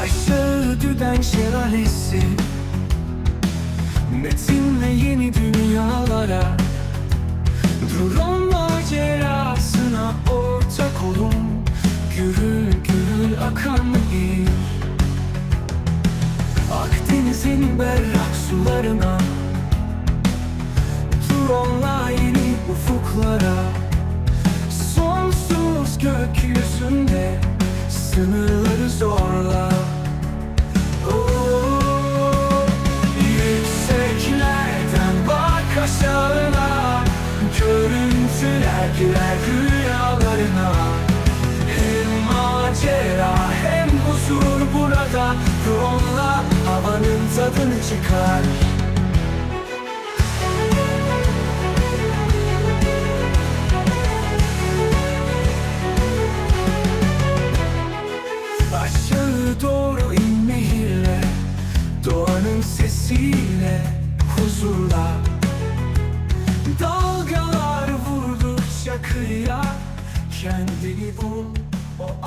Aşağı düden şelalesi. Metinle yeni dünyalara. Drone macerasına ortak olun. Gürül gürül akan nehir. Akdeniz'in berrak sularına. Drone'la yeni ufuklara. Sonsuz gökyüzünde Sınırları zorla girer rüyalarına Hem macera hem huzur burada. Drone'la havanın tadını çıkar. Aşağı doğru in Doğanın sesiyle Huzurla. Dalgalar kıyıya Kendini bul O